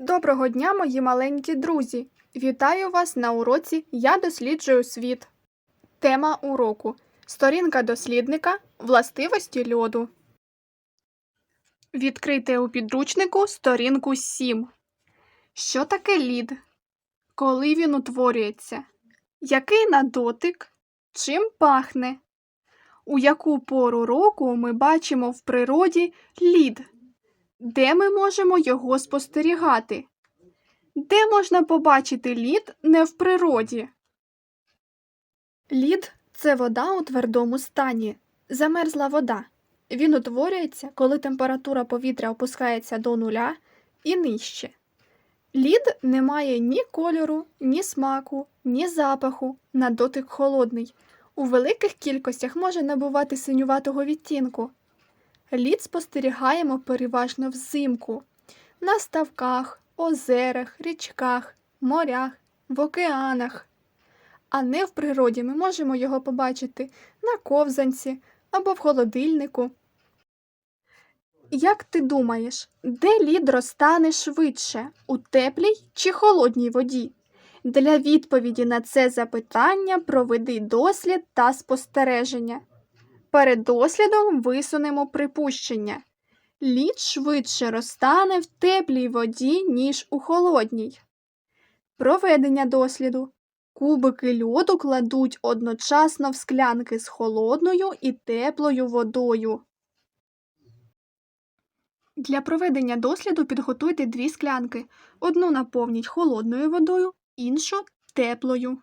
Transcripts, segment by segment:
Доброго дня, мої маленькі друзі! Вітаю вас на уроці Я досліджую світ. Тема уроку Сторінка дослідника Властивості льоду. Відкрийте у підручнику сторінку 7. Що таке лід? Коли він утворюється? Який на дотик? Чим пахне? У яку пору року ми бачимо в природі лід? Де ми можемо його спостерігати? Де можна побачити лід не в природі? Лід це вода у твердому стані. Замерзла вода. Він утворюється, коли температура повітря опускається до нуля і нижче. Лід не має ні кольору, ні смаку, ні запаху, на дотик холодний. У великих кількостях може набувати синюватого відтінку. Лід спостерігаємо переважно взимку на ставках, озерах, річках, морях, в океанах. А не в природі ми можемо його побачити на ковзанці або в холодильнику. Як ти думаєш, де лід розтане швидше у теплій чи холодній воді? Для відповіді на це запитання проведи дослід та спостереження. Перед дослідом висунемо припущення. Лід швидше розтане в теплій воді, ніж у холодній. Проведення досліду. Кубики льоду кладуть одночасно в склянки з холодною і теплою водою. Для проведення досліду підготуйте дві склянки. Одну наповніть холодною водою, іншу теплою.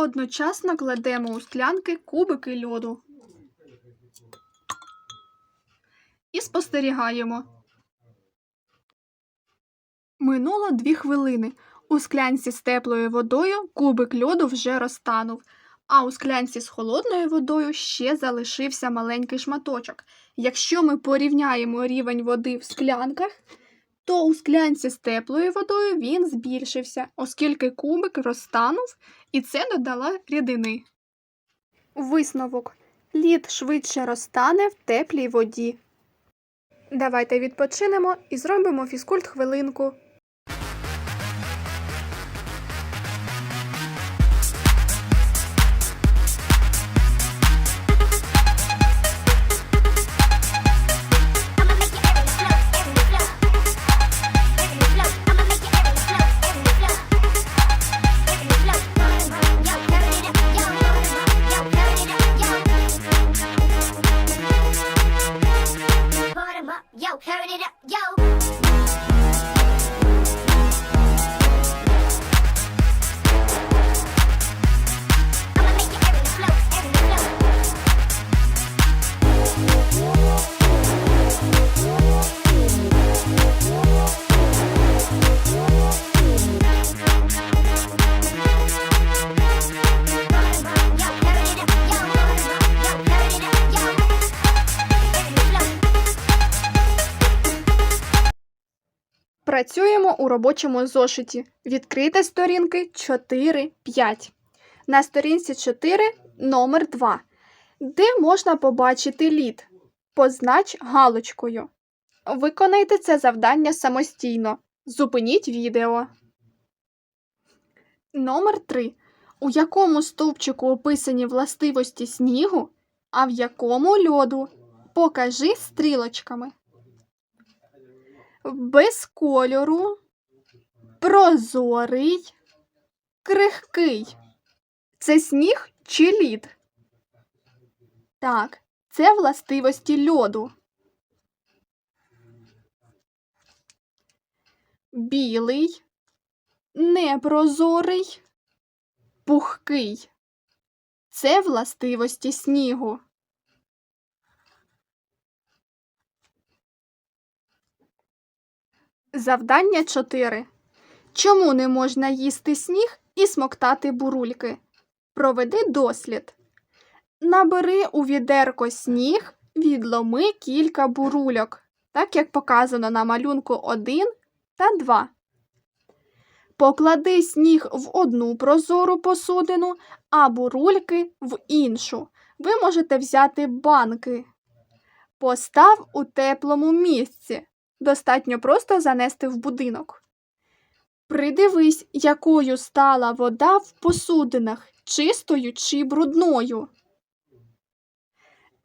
Одночасно кладемо у склянки кубики льоду. І спостерігаємо. Минуло дві хвилини. У склянці з теплою водою кубик льоду вже розтанув, а у склянці з холодною водою ще залишився маленький шматочок. Якщо ми порівняємо рівень води в склянках, то у склянці з теплою водою він збільшився, оскільки кубик розтанув і це додала рідини. Висновок. Лід швидше розтане в теплій воді. Давайте відпочинемо і зробимо фізкульт хвилинку. Turn it up, yo. Працюємо у робочому зошиті. Відкрийте сторінки 4, 5. На сторінці 4 номер 2. Де можна побачити лід? Познач галочкою. Виконайте це завдання самостійно. Зупиніть відео. Номер 3. У якому стовпчику описані властивості снігу, а в якому льоду? Покажи стрілочками без кольору, прозорий, крихкий. Це сніг чи лід? Так, це властивості льоду. Білий, непрозорий, пухкий. Це властивості снігу. Завдання 4. Чому не можна їсти сніг і смоктати бурульки? Проведи дослід. Набери у відерко сніг, відломи кілька бурульок, так як показано на малюнку 1 та 2. Поклади сніг в одну прозору посудину, а бурульки в іншу. Ви можете взяти банки. Постав у теплому місці. Достатньо просто занести в будинок. Придивись, якою стала вода в посудинах, чистою чи брудною.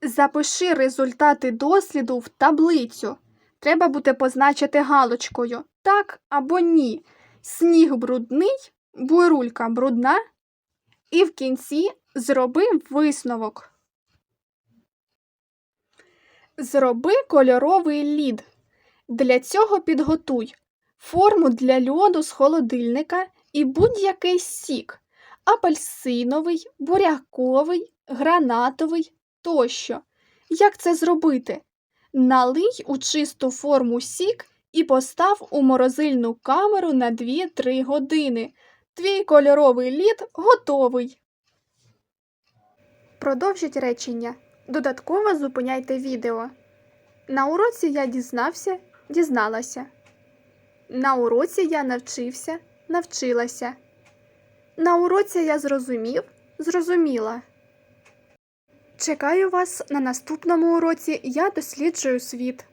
Запиши результати досліду в таблицю. Треба буде позначити галочкою так або ні. Сніг брудний, бурулька брудна. І в кінці зроби висновок. Зроби кольоровий лід. Для цього підготуй форму для льоду з холодильника і будь-який сік апельсиновий, буряковий, гранатовий тощо. Як це зробити? Налий у чисту форму сік і постав у морозильну камеру на 2-3 години. Твій кольоровий лід готовий. Продовжіть речення. Додатково зупиняйте відео. На уроці я дізнався, дізналася. На уроці я навчився, навчилася. На уроці я зрозумів, зрозуміла. Чекаю вас на наступному уроці Я досліджую світ.